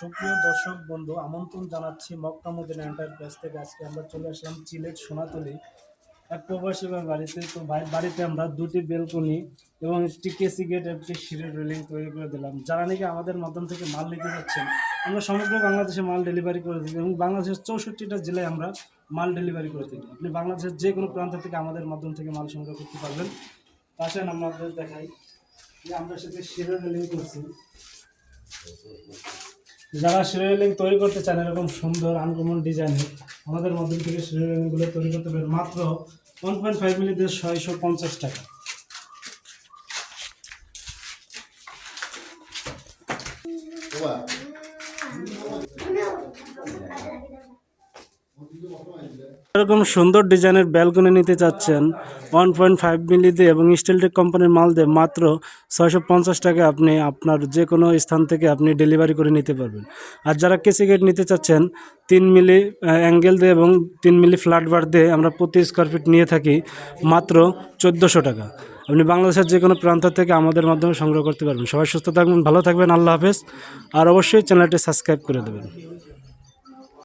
সুপ্রিয় দর্শক, বন্ধু, আমন্ত্রণ জানাচ্ছি মক্কা মদিনা এন্টারপ্রাইজ থেকে। আজকে আমরা চলে আসলাম চিলেট সোনাতলি, এক প্রবাসী বাড়িতে। তো বাড়িতে আমরা দুটি বেলকনি এবং একটি কেসি গেট, একটি সিঁড়ির রেলিং তৈরি করে দিলাম। যারা নাকি আমাদের মাধ্যম থেকে মাল নিতে যাচ্ছেন, আমরা সমগ্র বাংলাদেশে মাল ডেলিভারি করে দিই এবং বাংলাদেশের চৌষট্টিটা জেলায় আমরা মাল ডেলিভারি করে থাকি আপনি বাংলাদেশের যে কোনো প্রান্ত থেকে আমাদের মাধ্যম থেকে মাল সংগ্রহ করতে পারবেন। আসেন আমাদের দেখাই যে আমরা সাথে সিঁড়ির রেলিং করছি। যারা শিরোলিং তৈরি করতে চান, এরকম সুন্দর আনকমন ডিজাইনের আমাদের মধ্যে থেকে শিরোলিংগুলো তৈরি করতে পারেন। মাত্র ওয়ান পয়েন্ট ফাইভ মিলিতে ছয়শো পঞ্চাশ টাকা। এরকম সুন্দর ডিজাইনের ব্যালকনি নিতে চাচ্ছেন ওয়ান পয়েন্ট ফাইভ মিলি দিয়ে এবং স্টিলটেক কোম্পানির মাল দিয়ে মাত্র ছয়শো পঞ্চাশ টাকা আপনি আপনার যে কোনো স্থান থেকে আপনি ডেলিভারি করে নিতে পারবেন। আর যারা কেসি গেট নিতে চাচ্ছেন, তিন মিলি অ্যাঙ্গেল দিয়ে এবং তিন মিলি ফ্ল্যাট বার দিয়ে আমরা প্রতি স্কোয়ার ফিট নিয়ে থাকি মাত্র চোদ্দোশো টাকা। আপনি বাংলাদেশের যে কোনো প্রান্ত থেকে আমাদের মাধ্যমে সংগ্রহ করতে পারবেন। সবাই সুস্থ থাকবেন, ভালো থাকবেন, আল্লাহ হাফেজ। আর অবশ্যই চ্যানেলটি সাবস্ক্রাইব করে দেবেন।